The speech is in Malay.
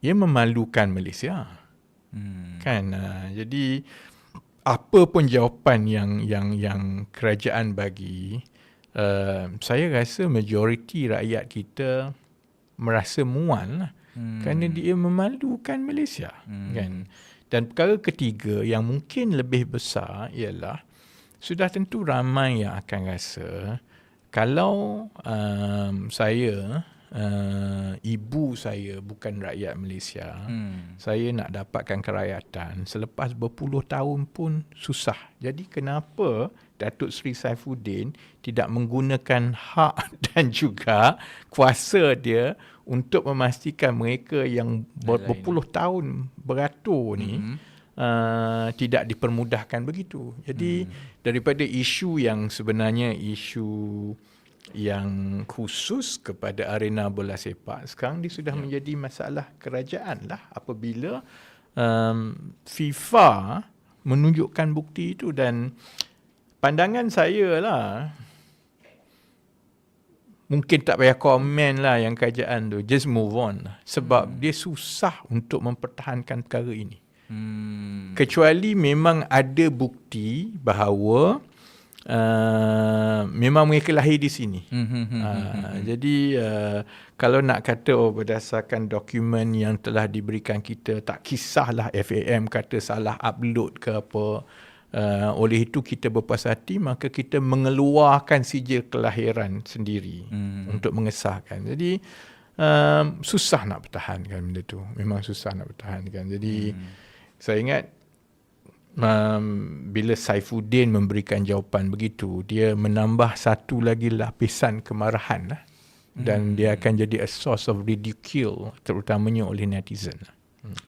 ia memalukan Malaysia. Hmm. Kan uh, jadi apa pun jawapan yang yang yang kerajaan bagi uh, saya rasa majoriti rakyat kita merasa mual lah hmm. kerana dia memalukan Malaysia hmm. kan dan perkara ketiga yang mungkin lebih besar ialah sudah tentu ramai yang akan rasa kalau um, saya uh, ibu saya bukan rakyat Malaysia, hmm. saya nak dapatkan kerakyatan selepas berpuluh tahun pun susah. Jadi kenapa Datuk Seri Saifuddin tidak menggunakan hak dan juga kuasa dia untuk memastikan mereka yang ber- berpuluh tahun beratur ni hmm. uh, tidak dipermudahkan begitu. Jadi hmm. daripada isu yang sebenarnya isu yang khusus kepada arena bola sepak sekarang dia sudah ya. menjadi masalah kerajaan lah apabila um, FIFA menunjukkan bukti itu dan pandangan saya lah mungkin tak payah komen lah yang kerajaan tu just move on lah sebab hmm. dia susah untuk mempertahankan perkara ini hmm. kecuali memang ada bukti bahawa Uh, memang mereka lahir di sini. uh, jadi uh, kalau nak kata oh berdasarkan dokumen yang telah diberikan kita tak kisahlah FAM kata salah upload ke apa. Uh, oleh itu kita berpuas hati maka kita mengeluarkan sijil kelahiran sendiri hmm. untuk mengesahkan. Jadi uh, susah nak pertahankan benda tu. Memang susah nak pertahankan. Jadi hmm. saya ingat um, bila Saifuddin memberikan jawapan begitu, dia menambah satu lagi lapisan kemarahan lah. Dan hmm. dia akan jadi a source of ridicule terutamanya oleh netizen. Lah.